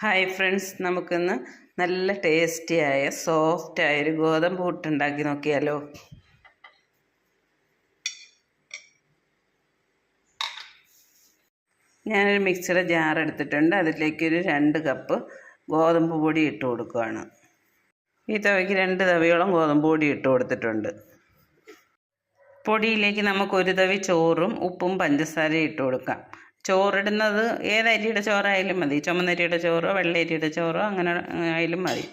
Hi friends നമുക്കിന്ന് നല്ല ടേസ്റ്റിയായ സോഫ്റ്റായ ഒരു ഗോതമ്പ് പുട്ടുണ്ടാക്കി നോക്കിയാലോ. ഞാനൊരു മിക്സിയുടെ ജാർ എടുത്തിട്ടുണ്ട്. അതിലേക്ക് ഒരു രണ്ട് കപ്പ് ഗോതമ്പ് പൊടി ഇട്ട് കൊടുക്കുകയാണ് ഈ തവയ്ക്ക് രണ്ട് തവയോളം ഗോതമ്പ് പൊടി ഇട്ട് കൊടുത്തിട്ടുണ്ട്. പൊടിയിലേക്ക് നമുക്ക് ഒരു തവി ചോറും ഉപ്പും പഞ്ചസാരയും ഇട്ട് കൊടുക്കാം. ചോറിടുന്നത് ഏത് അരിയുടെ ചോറായാലും മതി. ചുമന്നരിയുടെ ചോറോ വെള്ളരിയുടെ ചോറോ അങ്ങനെ ആയാലും മതി.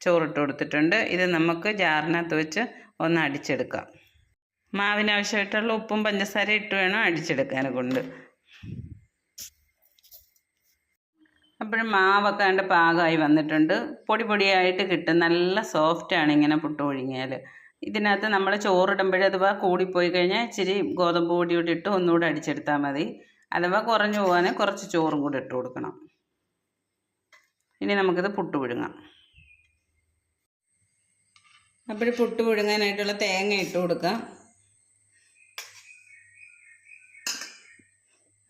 ചോറിട്ട് കൊടുത്തിട്ടുണ്ട്. ഇത് നമുക്ക് ജാറിനകത്ത് വെച്ച് ഒന്ന് അടിച്ചെടുക്കാം. മാവിനാവശ്യമായിട്ടുള്ള ഉപ്പും പഞ്ചസാര ഇട്ട് വേണം അടിച്ചെടുക്കാനെ കൊണ്ട്. അപ്പോഴും മാവൊക്കെ കണ്ട് പാകമായി വന്നിട്ടുണ്ട്. പൊടി പൊടിയായിട്ട് കിട്ടും. നല്ല സോഫ്റ്റാണ് ഇങ്ങനെ പുട്ട് ഒഴുങ്ങിയാൽ ഇതിനകത്ത് നമ്മൾ ചോറിടുമ്പോഴേ അഥവാ കൂടിപ്പോയി കഴിഞ്ഞാൽ ഇച്ചിരി ഗോതമ്പ് പൊടി കൂടി ഇട്ട് ഒന്നുകൂടെ അടിച്ചെടുത്താൽ മതി. അഥവാ കുറഞ്ഞു പോകാൻ കുറച്ച് ചോറും കൂടി ഇട്ട് കൊടുക്കണം. ഇനി നമുക്കിത് പുട്ട് പുഴുങ്ങാം. അപ്പോൾ പുട്ട് പുഴുങ്ങാനായിട്ടുള്ള തേങ്ങ ഇട്ട് കൊടുക്കാം.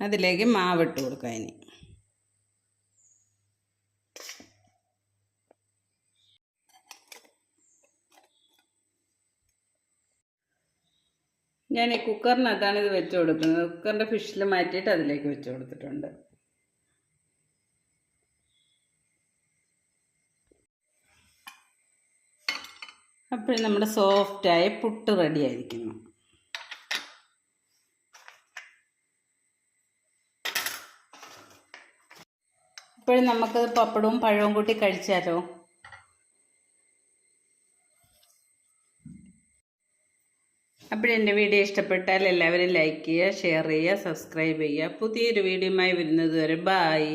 അതിലേക്ക് മാവ് ഇട്ട് കൊടുക്കാം ഇനി. ഞാൻ ഈ കുക്കറിനകത്താണ് ഇത് വെച്ച് കൊടുക്കുന്നത്. കുക്കറിന്റെ ഫിഷിൽ മാറ്റിയിട്ട് അതിലേക്ക് വെച്ച് കൊടുത്തിട്ടുണ്ട്. അപ്പോൾ നമ്മുടെ സോഫ്റ്റായ പുട്ട് റെഡി ആയിരിക്കുന്നു. ഇപ്പോഴും നമുക്കത് പപ്പടവും പഴവും കൂട്ടി കഴിച്ചാലോ? അപ്പോൾ എന്റെ വീഡിയോ ഇഷ്ടപ്പെട്ടാൽ എല്ലാവരും ലൈക്ക് ചെയ്യുക ഷെയർ ചെയ്യുക സബ്സ്ക്രൈബ് ചെയ്യുക. പുതിയൊരു വീഡിയോയുമായി വരുന്നത് വരെ ബായ്